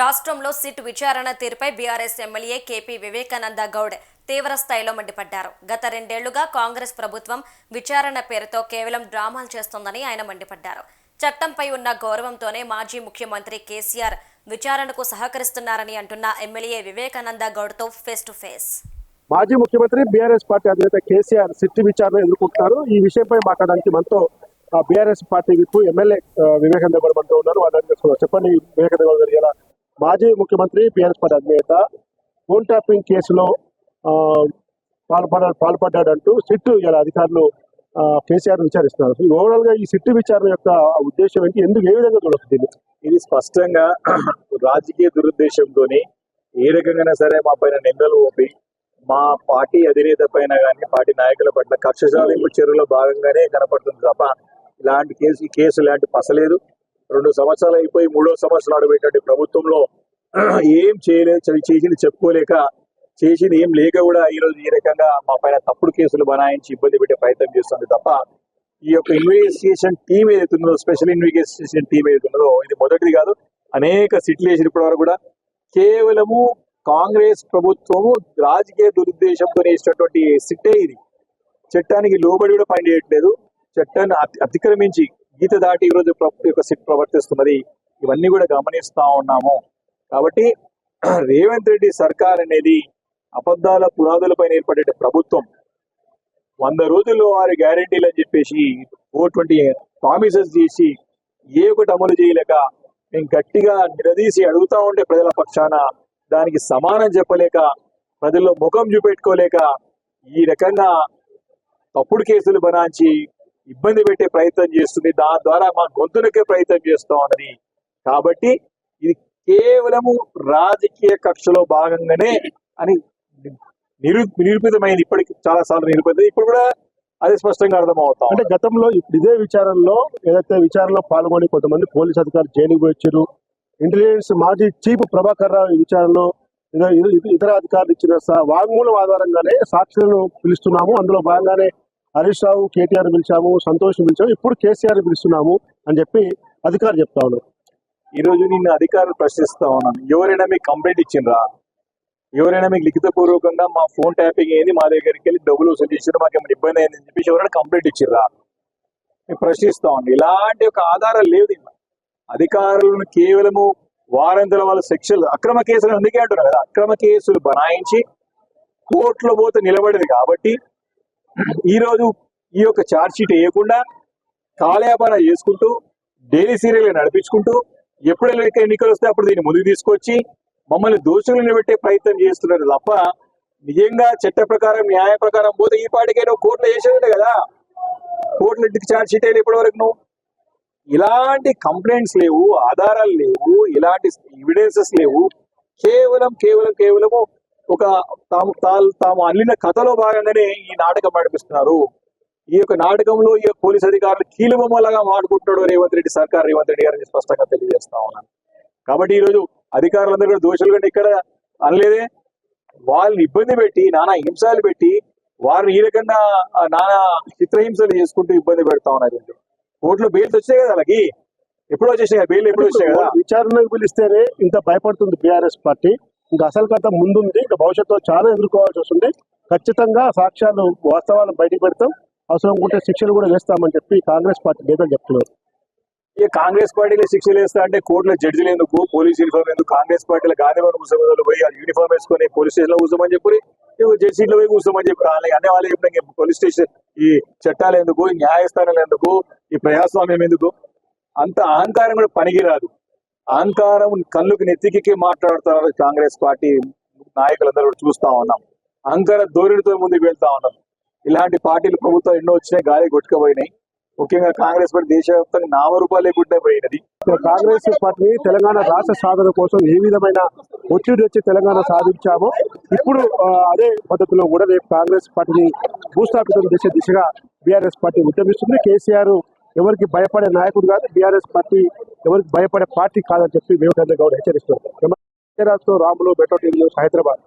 రాష్ట్రంలో సిట్ విచారణ తీరుపై BRS MLA KP Vivekananda Goud తీవ్ర స్థాయిలో మండిపడ్డారు. గత రెండేళ్ళుగా కాంగ్రెస్ ప్రభుత్వం విచారణ పేరుతో కేవలం డ్రామాలు చేస్తోందని ఆయన మండిపడ్డారు. చట్టంపై ఉన్న గౌరవంతోనే మాజీ ముఖ్యమంత్రి కేసీఆర్ విచారణకు సహకరిస్తున్నారని అంటున్న ఎమ్మెల్యే వివేకానంద గౌడ్తో ఫేస్ టు ఫేస్. మాజీ ముఖ్యమంత్రి బీఆర్ఎస్ పార్టీ అధినేత కేసీఆర్ సిట్టి విచారణ ఎదుర్కొంటున్నారు. ఈ విషయంపై మాట్లాడడానికి మనతో BRS party whip MLA Vivekananda Goud మనతో ఉన్నారు. వాళ్ళని చెప్పండి వివేకానంద గౌడ్ గారు ఎలా మాజీ ముఖ్యమంత్రి బీఆర్ఎస్ పార్టీ అధినేత ఫోన్ ట్యాపింగ్ కేసులో ఆ, పాల్పడ పాల్పడ్డాడంటూ సిట్ ఇలా అధికారులు కేసీఆర్ విచారిస్తున్నారు. ఈ ఓవరాల్గా ఈ సిట్టు విచారణ యొక్క ఉద్దేశం ఏంటి? ఎందుకు ఏ విధంగా చూడొచ్చు ఇది స్పష్టంగా రాజకీయ దురుద్దేశంతోని ఏ రకంగా సరే మా పైన నిందలు ఓపి మా పార్టీ అధినేత పైన కానీ పార్టీ నాయకుల పట్ల కక్ష సాధింపు చర్యలో భాగంగానే కనపడుతుంది తప్ప ఇలాంటి కేసు ఈ కేసు ఇలాంటి పసలేదు. రెండు సంవత్సరాలు అయిపోయి మూడో సంవత్సరం అడుగుపెట్టినటువంటి ప్రభుత్వంలో ఏం చేయలేదు చేసింది చెప్పుకోలేక చేసింది ఏం లేక కూడా ఈ రోజు ఈ రకంగా మా పైన తప్పుడు కేసులు బనాయించి ఇబ్బంది పెట్టే ప్రయత్నం చేస్తుంది తప్ప ఈ యొక్క ఇన్వెస్టిగేషన్ టీం ఏదైతే స్పెషల్ ఇన్వెస్టిగేషన్ టీం ఏదైతుందో ఇది మొదటిది కాదు అనేక సిట్లు వేసిన ఇప్పటి వరకు కూడా కేవలము కాంగ్రెస్ ప్రభుత్వము రాజకీయ దురుద్దేశంతో వేసినటువంటి సిట్టే ఇది. చట్టానికి లోబడి కూడా పనిచేయట్లేదు చట్టాన్ని అతి- అతిక్రమించి గీత దాటి ఈ రోజు యొక్క సిట్ ప్రవర్తిస్తున్నది. ఇవన్నీ కూడా గమనిస్తూ ఉన్నాము. కాబట్టి రేవంత్ రెడ్డి సర్కార్ అనేది అబద్ధాల పునాదులపైన ఏర్పడే ప్రభుత్వం. వంద రోజుల్లో వారి గ్యారంటీలు అని చెప్పేసి ఓ ట్వంటీ ప్రామిసెస్ చేసి ఏ ఒకటి అమలు చేయలేక మేము గట్టిగా నిలదీసి అడుగుతా ఉంటే ప్రజల పక్షాన దానికి సమానం చెప్పలేక ప్రజల్లో ముఖం చూపెట్టుకోలేక ఈ రకంగా తప్పుడు కేసులు బనాంచి ఇబ్బంది పెట్టే ప్రయత్నం చేస్తుంది. దాని ద్వారా మా గొంతునకే ప్రయత్నం చేస్తా ఉన్నది కాబట్టి ఇది కేవలము రాజకీయ కక్షలో భాగంగానే అని నిరు నిరూపితమైంది. ఇప్పటికి చాలా సార్లు నిరూపితం ఇప్పుడు కూడా అది స్పష్టంగా అర్థమవుతా అంటే. గతంలో ఇప్పుడు ఇదే విచారణలో ఏదైతే విచారణలో పాల్గొని కొంతమంది పోలీస్ అధికారులు జైలుకు వచ్చారు ఇంటెలిజెన్స్ మాజీ చీఫ్ ప్రభాకర్ రావు విచారణలో ఇతర అధికారులు ఇచ్చిన వాంగ్మూలం ఆధారంగానే సాక్షులను పిలుస్తున్నాము. అందులో భాగంగానే హరీష్ రావు కేటీఆర్ పిలిచాము సంతోష్ పిలిచాము ఇప్పుడు కేసీఆర్ పిలుస్తున్నాము అని చెప్పి అధికారులు చెప్తా ఉన్నారు. ఈ రోజు నిన్ను అధికారులు ప్రశ్నిస్తా ఉన్నాను ఎవరైనా మీకు కంప్లైంట్ ఇచ్చిండ్రా? ఎవరైనా మీకు లిఖిత పూర్వకంగా మా ఫోన్ ట్యాపింగ్ అయింది మా దగ్గరికి వెళ్ళి డబ్బులు వసూలు చేసారు మాకు ఏమైనా ఇబ్బంది అయిందని చెప్పేసి ఎవరైనా కంప్లైంట్ ఇచ్చిర్రా మేము ప్రశ్నిస్తా ఉన్నాం. ఇలాంటి ఒక ఆధారం లేదు అధికారులను కేవలము వారంతుల వాళ్ళ సెక్షువల్ అక్రమ కేసులు అందుకే అంటున్నారు కదా. అక్రమ కేసులు బనాయించి కోర్టులో పోతే నిలబడేది కాబట్టి ఈ రోజు ఈ యొక్క ఛార్జ్ షీట్ వేయకుండా కాలయాపన చేసుకుంటూ డైలీ సీరియల్ నడిపించుకుంటూ ఎప్పుడు ఎన్నికలు వస్తే అప్పుడు దీన్ని ముందుకు తీసుకొచ్చి మమ్మల్ని దోషులు నిలబెట్టే ప్రయత్నం చేస్తున్నారు తప్ప నిజంగా చట్ట ప్రకారం న్యాయ ప్రకారం పోతే ఈ పాటికైనా కోర్టులో చేసేదంటే కదా. కోర్టులో ఇంటికి ఛార్జ్ షీట్ వేయాలి ఇప్పటి వరకు నువ్వు ఇలాంటి కంప్లైంట్స్ లేవు ఆధారాలు లేవు ఇలాంటి ఎవిడెన్సెస్ లేవు. కేవలం కేవలం కేవలము ఒక తాము తాము తాము అల్లిన కథలో భాగంగానే ఈ నాటకం నడిపిస్తున్నారు. ఈ యొక్క నాటకంలో ఈ పోలీస్ అధికారులు కీలుబొమ్మలాగా వాడుకుంటున్నాడు రేవంత్ రెడ్డి సర్కార్ రేవంత్ రెడ్డి గారిని స్పష్టంగా తెలియజేస్తా ఉన్నాను. కాబట్టి ఈ రోజు అధికారులందరూ కూడా దోషులు కంటే ఇక్కడ అనలేదే. వాళ్ళని ఇబ్బంది పెట్టి నానా హింసలు పెట్టి వారిని ఈ రకంగా నానా చిత్రహింసలు చేసుకుంటూ ఇబ్బంది పెడతా ఉన్నారు కోర్టులో బెయిల్స్ వచ్చాయి కదా వాళ్ళకి? ఎప్పుడో వచ్చేసాయి బెయిల్ ఎప్పుడు వచ్చాయి కదా? విచారణకు పిలిస్తేనే ఇంత భయపడుతుంది బీఆర్ఎస్ పార్టీ. ఇంకా అసలు కథ ముందుంది. ఇంకా భవిష్యత్తులో చాలా ఎదుర్కోవాల్సి వస్తుంది. ఖచ్చితంగా సాక్ష్యాలు వాస్తవాలు బయటకు పెడతాం. అవసరం ఉంటే శిక్షలు కూడా వేస్తామని చెప్పి కాంగ్రెస్ పార్టీ నేతలు చెప్తున్నారు. ఇక కాంగ్రెస్ పార్టీలో శిక్షలు వేస్తా అంటే కోర్టులో జడ్జిలు ఎందుకు పోలీస్ యూనిఫామ్ ఎందుకు కాంగ్రెస్ పార్టీలో గాంధీవరం కూర్చోమని పోయి ఆ యూనిఫామ్ వేసుకొని పోలీస్ స్టేషన్లో కూర్చోమని చెప్పి జడ్జి సీట్లో పోయి కూర్చోమని చెప్పి వాళ్ళకి అనే వాళ్ళు చెప్పిన పోలీస్ స్టేషన్ ఈ చట్టాలు ఎందుకు ఈ న్యాయస్థానాలు ఎందుకు ఈ ప్రజాస్వామ్యం ఎందుకు? అంత అహంకారం కూడా పనికిరాదు. అహంకారం కళ్ళుకి నెత్తికి మాట్లాడుతున్నారు కాంగ్రెస్ పార్టీ నాయకులందరూ చూస్తా ఉన్నాం. అహంకార ధోరణితో ముందుకు వెళ్తా ఉన్నాం. ఇలాంటి పార్టీలు ప్రభుత్వం ఎన్నో వచ్చినాయి గాలి కొట్టుకుపోయినాయి. ముఖ్యంగా కాంగ్రెస్ పార్టీ దేశవ్యాప్తంగా నామరూపాలు లేకుండా పోయినది. కాంగ్రెస్ పార్టీ తెలంగాణ రాష్ట్ర సాధన కోసం ఏ విధమైన ఒత్తిడి వచ్చి తెలంగాణ సాధించామో ఇప్పుడు అదే పద్ధతిలో కూడా రేపు కాంగ్రెస్ పార్టీని భూస్థాపితం చేసే దిశగా బీఆర్ఎస్ పార్టీ ఉద్యమిస్తుంది. కేసీఆర్ ఎవరికి భయపడే నాయకుడు కాదు బీఆర్ఎస్ పార్టీ ఎవరికి భయపడే పార్టీ కాదని చెప్పి వివేకానంద గౌడ్ హెచ్చరిస్తున్నారు. Ramulu metro TV Hyderabad.